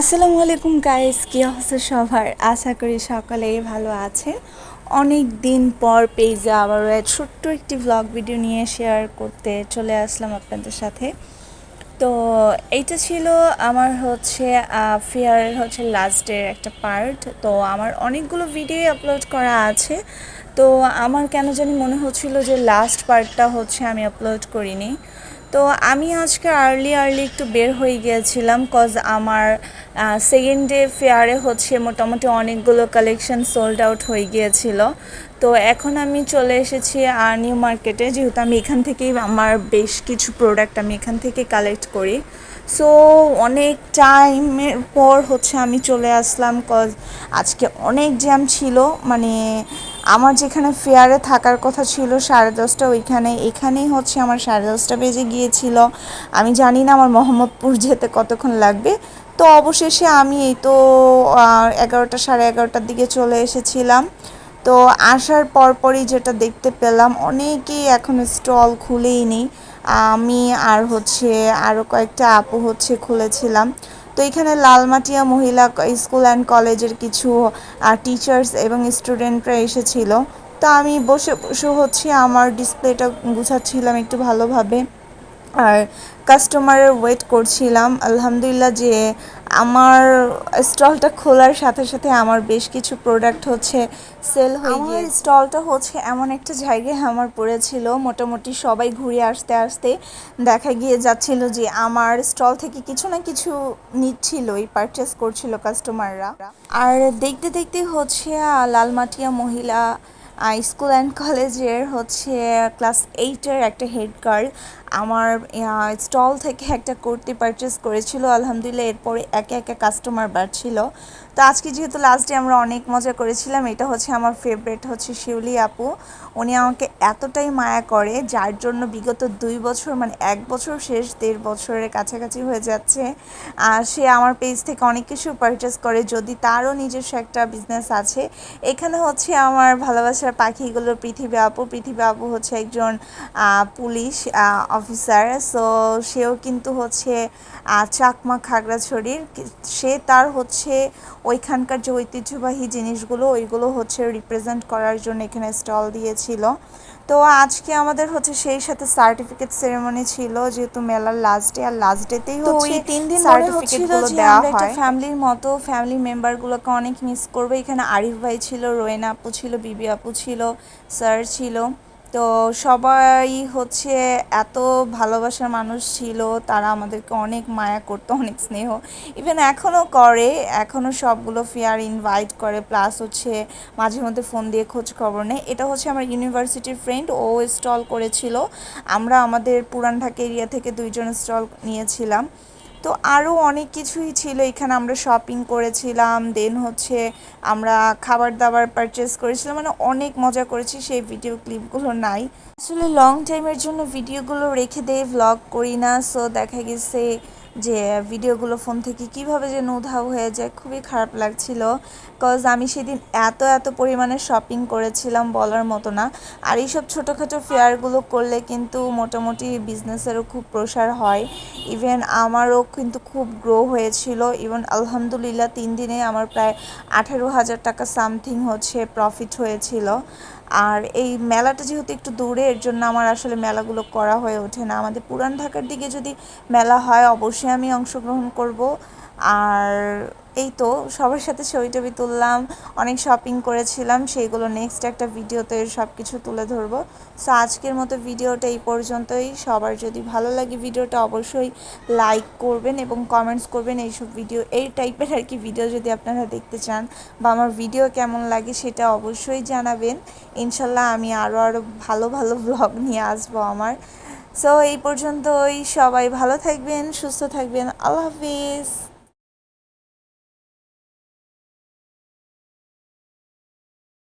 আসসালামু আলাইকুম গাইস কি অবস্থা সবার? আশা করি সকলেই ভালো আছে। অনেক দিন পর পেজে আবার ছোট্ট একটি ব্লগ ভিডিও নিয়ে শেয়ার করতে চলে আসলাম আপনাদের সাথে। তো এইটা ছিল আমার হচ্ছে ফেয়ার হচ্ছে লাস্ট ডের একটা পার্ট তো আমার অনেকগুলো ভিডিও আপলোড করা আছে। তো আমার কেন জানি মনে হচ্ছিল যে লাস্ট পার্টটা হচ্ছে আমি আপলোড করিনি। তো আমি আজকে আর্লি আর্লি একটু বের হয়ে গিয়েছিলাম কজ আমার সেকেন্ড ডে ফেয়ারে হচ্ছে মোটামুটি অনেকগুলো কালেকশন সোল্ড আউট হয়ে গিয়েছিল। তো এখন আমি চলে এসেছি আর নিউ মার্কেটে যেহেতু আমি এখান থেকেই আমার বেশ কিছু প্রোডাক্ট আমি এখান থেকে কালেক্ট করি। সো অনেক টাইমের পর হচ্ছে আমি চলে আসলাম কজ আজকে অনেক জ্যাম ছিল। মানে আমার যেখানে ফেয়ারে থাকার কথা ছিল সাড়ে দশটা, ওইখানে, এখানেই হচ্ছে আমার সাড়ে দশটা বেজে গিয়েছিল। আমি জানি না আমার মোহাম্মদপুর যেতে কতক্ষণ লাগবে। তো অবশেষে আমি এই তো এগারোটা, সাড়ে এগারোটার দিকে চলে এসেছিলাম। তো আসার পরপরই যেটা দেখতে পেলাম, অনেকেই এখন স্টল খুলেই নেই। আমি আর হচ্ছে আরও কয়েকটা আপু হচ্ছে খুলেছিলাম। তো এখানে লালমাটিয়া মহিলা স্কুল অ্যান্ড কলেজের কিছু টিচার্স এবং স্টুডেন্টরা এসেছিল। তো আমি বসে বসে হচ্ছে, আমার ডিসপ্লেটা গুছাচ্ছিলাম একটু ভালোভাবে। আর কাস্টমারের ওয়েট করছিলাম। আলহামদুলিল্লাহ যে আমার স্টলটা খোলার সাথে সাথে আমার বেশ কিছু প্রোডাক্ট হচ্ছে সেল হয়ে গিয়ে স্টলটা হচ্ছে এমন একটা জায়গায় আমার পড়েছিল মোটামুটি সবাই ঘুরে আসতে আসতে দেখা গিয়ে যাচ্ছিল যে আমার স্টল থেকে কিছু না কিছু নিচ্ছিলই পারচেস করছিল কাস্টমাররা আর দেখতে দেখতে হচ্ছে লালমাটিয়া মহিলা স্কুল অ্যান্ড কলেজের হচ্ছে ক্লাস এইটের একটা হেড গার্ল আমার স্টল থেকে একটা কুর্তি পারচেস করেছিল, আলহামদুলিল্লাহ এরপরে একে একে কাস্টমার বাড়ছিল। তো আজকে যেহেতু লাস্ট ডে আমরা অনেক মজা করেছিলাম, এটা হচ্ছে আমার ফেভারেট হচ্ছে শিউলি আপু। উনি আমাকে এতটাই মায়া করে, যার জন্য বিগত দুই বছর মানে এক বছর শেষ, দেড় বছরের কাছাকাছি হয়ে যাচ্ছে। সে আমার পেজ থেকে অনেক কিছু পারচেস করে, যদি তারও নিজস্ব একটা বিজনেস আছে। এখানে হচ্ছে আমার ভালোবাসার পাখিগুলো, পৃথিবী আপু। পৃথিবী আপু হচ্ছে একজন পুলিশ অফিসার সো সেও কিন্তু হচ্ছে চাকমা খাগড়াছড়ির। সে তার হচ্ছে ওইখানকার যে ঐতিহ্যবাহী জিনিসগুলো ওইগুলো হচ্ছে রিপ্রেজেন্ট করার জন্য এখানে স্টল দিয়েছিল। তো আজকে আমাদের হচ্ছে সেই সাথে সার্টিফিকেট সেরেমনি ছিল যেহেতু মেলার লাস্ট ডে আর লাস্ট ডেতেই হচ্ছে তিন দিন সার্টিফিকেটগুলো দেওয়া হয়। ফ্যামিলির মতো ফ্যামিলি মেম্বারগুলোকে অনেক মিস করবে। এখানে আরিফ ভাই ছিল রোয়েনা আপু ছিল বিবি আপু ছিল স্যার ছিল। তো সবাই হচ্ছে এত ভালোবাসার মানুষ ছিল, তারা আমাদেরকে অনেক মায়া করতো, অনেক স্নেহ। ইভেন এখনও করে এখনও সবগুলো ফেয়ার ইনভাইট করে, প্লাস হচ্ছে মাঝে মধ্যে ফোন দিয়ে খোঁজ খবর নেয়। এটা হচ্ছে আমার ইউনিভার্সিটির ফ্রেন্ড, ও স্টল করেছিল। আমরা আমাদের পুরান ঢাকা এরিয়া থেকে দুইজন স্টল নিয়েছিলাম। তো আরও অনেক কিছুই ছিল। এখানে আমরা শপিং করেছিলাম দেন হচ্ছে আমরা খাবার দাবার পারচেস করেছিলাম মানে অনেক মজা করেছি, সেই ভিডিও ক্লিপগুলো নাই। আসলে লং টাইমের জন্য ভিডিওগুলো রেখে দিয়ে ভ্লগ করি না সো দেখা গেছে যে ভিডিওগুলো ফোন থেকে কীভাবে যে উধাও হয়ে যায়, খুবই খারাপ লাগছিল। কজ আমি সেদিন এত এত পরিমাণে শপিং করেছিলাম বলার মতো না। আর এইসব ছোটোখাটো ফেয়ারগুলো করলে কিন্তু মোটামুটি বিজনেসেরও খুব প্রসার হয়। ইভেন আমারও কিন্তু খুব গ্রো হয়েছিল। ইভেন আলহামদুলিল্লাহ তিন দিনে আমার প্রায় আঠেরো হাজার টাকা সামথিং হচ্ছে প্রফিট হয়েছিল। আর এই মেলাটা যেহেতু একটু দূরে, এর জন্য আমার আসলে মেলাগুলো করা হয়ে ওঠে না। আমাদের পুরান ঢাকার দিকে যদি মেলা হয়, অবশ্যই আমি অংশগ্রহণ করব। আর এই তো, সবার সাথে ছবি টবি তুললাম, অনেক শপিং করেছিলাম, সেইগুলো নেক্সট একটা ভিডিওতে সব কিছু তুলে ধরবো। সো আজকের মতো ভিডিওটা এই পর্যন্তই। সবার যদি ভালো লাগে ভিডিওটা অবশ্যই লাইক করবেন এবং কমেন্টস করবেন। এইসব ভিডিও এই টাইপের আর কি ভিডিও যদি আপনারা দেখতে চান বা আমার ভিডিও কেমন লাগে সেটা অবশ্যই জানাবেন। ইনশাল্লাহ আমি আরও আরও ভালো ভালো ব্লগ নিয়ে আসব আমার। সো এই পর্যন্তই। সবাই ভালো থাকবেন, সুস্থ থাকবেন। আল্লাহ হাফিজ।